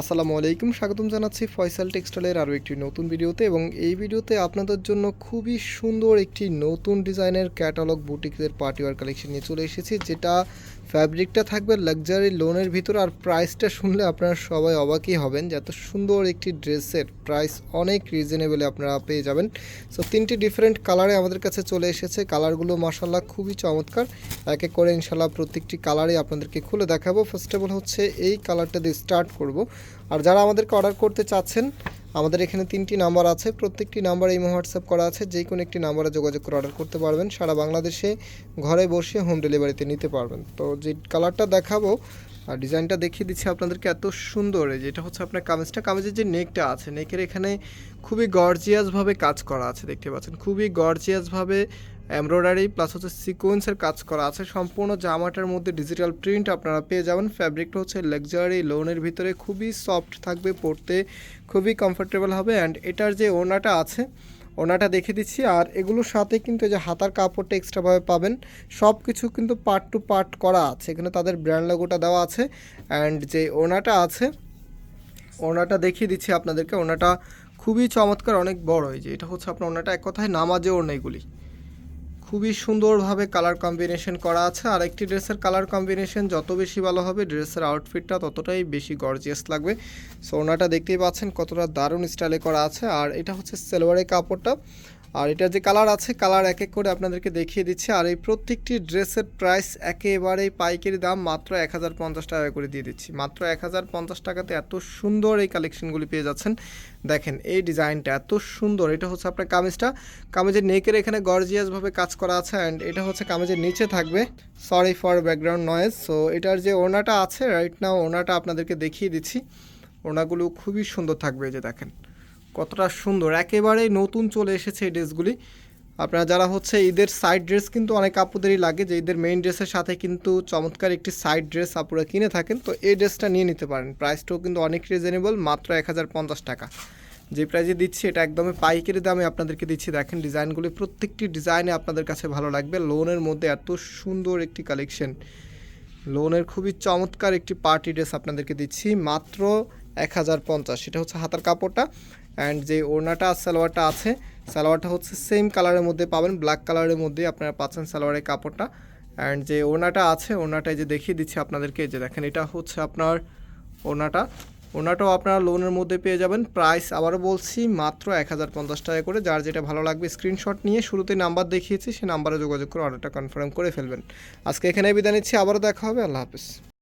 আসসালামু আলাইকুম, স্বাগতম জানাচ্ছি ফয়সাল টেক্সটাইলের আরও একটি নতুন ভিডিওতে এবং এই ভিডিওতে আপনাদের জন্য খুবই সুন্দর একটি নতুন ডিজাইনের ক্যাটালগ বুটিকের পার্টিওয়ার কালেকশন নিয়ে চলে এসেছি, যেটা ফ্যাব্রিকটা থাকবে লাক্সারি লোনের ভিতর আর প্রাইসটা শুনলে আপনারা সবাই অবাকই হবেন এত সুন্দর একটি ড্রেসের প্রাইস অনেক রিজনেবলে আপনারা পেয়ে যাবেন। সো তিনটি ডিফারেন্ট কালারে আমাদের কাছে চলে এসেছে। কালারগুলো মাসাল্লাহ খুবই চমৎকার। এক এক করে ইনশাল্লাহ প্রত্যেকটি কালারই আপনাদেরকে খুলে দেখাবো। ফার্স্ট অফ অল হচ্ছে এই কালারটা দিয়ে স্টার্ট করব। আর যারা আমাদেরকে অর্ডার করতে চাচ্ছেন আমাদের এখানে তিনটি নাম্বার আছে। প্রত্যেকটি নাম্বার এই হোয়াটসঅ্যাপ করা আছে। যে কোনো একটি নাম্বারে যোগাযোগ করে অর্ডার করতে পারবেন। সারা বাংলাদেশে ঘরে বসে হোম ডেলিভারিতে নিতে পারবেন। তো যে কালারটা দেখাবো আর ডিজাইনটা দেখিয়ে দিচ্ছি আপনাদেরকে এত সুন্দর। যেটা হচ্ছে আপনার কামেজটা কামেজের যে নেকটা আছে, নেকের এখানে খুবই গর্জিয়াসভাবে কাজ করা আছে, দেখতে পাচ্ছেন। খুবই গর্জিয়াসভাবে এমব্রয়ডারি প্লাস হচ্ছে সিকোয়েন্সের কাজ করা আছে। সম্পূর্ণ জামাটার মধ্যে ডিজিটাল প্রিন্ট আপনারা পেয়ে যাবেন। ফ্যাব্রিকটা হচ্ছে লাক্সারি লোনের ভিতরে খুবই সফট থাকবে, পরতে খুবই কমফোর্টেবল হবে। অ্যান্ড এটার যে ওনাটা আছে ওনাটা দেখে দিচ্ছি। আর এগুলোর সাথে কিন্তু যে হাতার কাপড়টা এক্সট্রাভাবে পাবেন। সব কিছু কিন্তু পার্ট টু পার্ট করা আছে। এখানে তাদের ব্র্যান্ড লোগোটা দেওয়া আছে। অ্যান্ড যে ওনাটা আছে ওনাটা দেখিয়ে দিচ্ছি আপনাদেরকে। ওনাটা খুবই চমৎকার, অনেক বড়। এই যে এটা হচ্ছে আপনার ওনাটা এক কথায় নামাজে ওড়না এগুলি। খুবই সুন্দরভাবে কালার কম্বিনেশন করা আছে। আর একটি ড্রেসের কালার কম্বিনেশন যত বেশি ভালো হবে ড্রেসের আউটফিটটা ততটাই বেশি গর্জিয়াস লাগবে। সো ওনাটা দেখতেই পাচ্ছেন কতটা দারুণ স্টাইলে করা আছে। আর এটা হচ্ছে সেলোয়ারের কাপড়টা। আর এটা যে কালার আছে কালার এক এক করে আপনাদেরকে দেখিয়ে দিচ্ছি। আর এই প্রত্যেকটি ড্রেসের প্রাইস একেবারেই পাইকারি দাম মাত্র এক হাজার পঞ্চাশ টাকা করে দিয়ে দিচ্ছি। মাত্র এক হাজার পঞ্চাশ টাকাতে এত সুন্দর এই কালেকশনগুলি পেয়ে যাচ্ছেন। দেখেন এই ডিজাইনটা এত সুন্দর। এটা হচ্ছে আপনার কামিজটা। কামিজের নেকের এখানে গর্জিয়াসভাবে কাজ করা আছে অ্যান্ড এটা হচ্ছে কামিজের নিচে থাকবে। Sorry for background noise so এটার যে ওনাটা আছে রাইট নাও ওনাটা আপনাদেরকে দেখিয়ে দিচ্ছি। ওনাগুলো খুবই সুন্দর থাকবে যে দেখেন। কতটা সুন্দর। একেবারেই নতুন চলে এসেছে এই ড্রেসগুলি। আপনারা যারা হচ্ছে ঈদের সাইড ড্রেস কিন্তু অনেক আপুদেরই লাগে যে ঈদের মেইন ড্রেসের সাথে কিন্তু চমৎকার একটি সাইড ড্রেস আপুরা কিনে থাকেন। তো এই ড্রেসটা নিয়ে নিতে পারেন। প্রাইসটাও কিন্তু অনেক রিজনেবল মাত্র এক হাজার পঞ্চাশ টাকা। যে প্রাইজে দিচ্ছি এটা একদমই পাইকারি দামে আপনাদেরকে দিচ্ছি। দেখেন ডিজাইনগুলি, প্রত্যেকটি ডিজাইনে আপনাদের কাছে ভালো লাগবে। লোনের মধ্যে এত সুন্দর একটি কালেকশন লোনের খুবই চমৎকার একটি পার্টি ড্রেস আপনাদেরকে দিচ্ছি। মাত্র এক হাজার পঞ্চাশ, সেটা হচ্ছে হাতার কাপড়টা। অ্যান্ড যে ওড়নাটা আর সালোয়ারটা আছে, সালোয়ারটা হচ্ছে সেম কালারের মধ্যে পাবেন ব্ল্যাক কালারের মধ্যে আপনারা পাচ্ছেন সালোয়ারের কাপড়টা। অ্যান্ড যে ওড়নাটা আছে ওড়নাটাই যে দেখিয়ে দিচ্ছি আপনাদেরকে যে দেখেন, এটা হচ্ছে আপনার ওড়নাটা। ওনাটাও আপনারা লোনের মধ্যে পেয়ে যাবেন। প্রাইস আবারও বলছি, মাত্র এক হাজার পঞ্চাশ টাকা করে। যার যেটা ভালো লাগবে স্ক্রিনশট নিয়ে শুরুতে নাম্বার দেখিয়েছি সেই নাম্বারে যোগাযোগ করে অর্ডারটা কনফার্ম করে ফেলবেন। আজকে এখানে বিদায় নিচ্ছি, আবারও দেখা হবে, আল্লাহ হাফিজ।